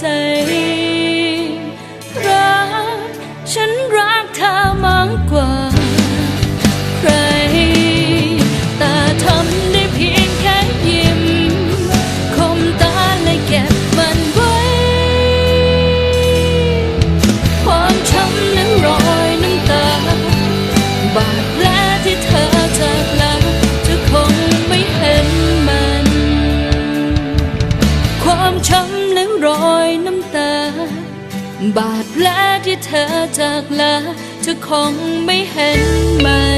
จ รัก ฉันรักเธอมากกว่า ความช้ำและรอยน้ำตา บาดแผลที่เธอจากลาเธอคงไม่เห็นมัน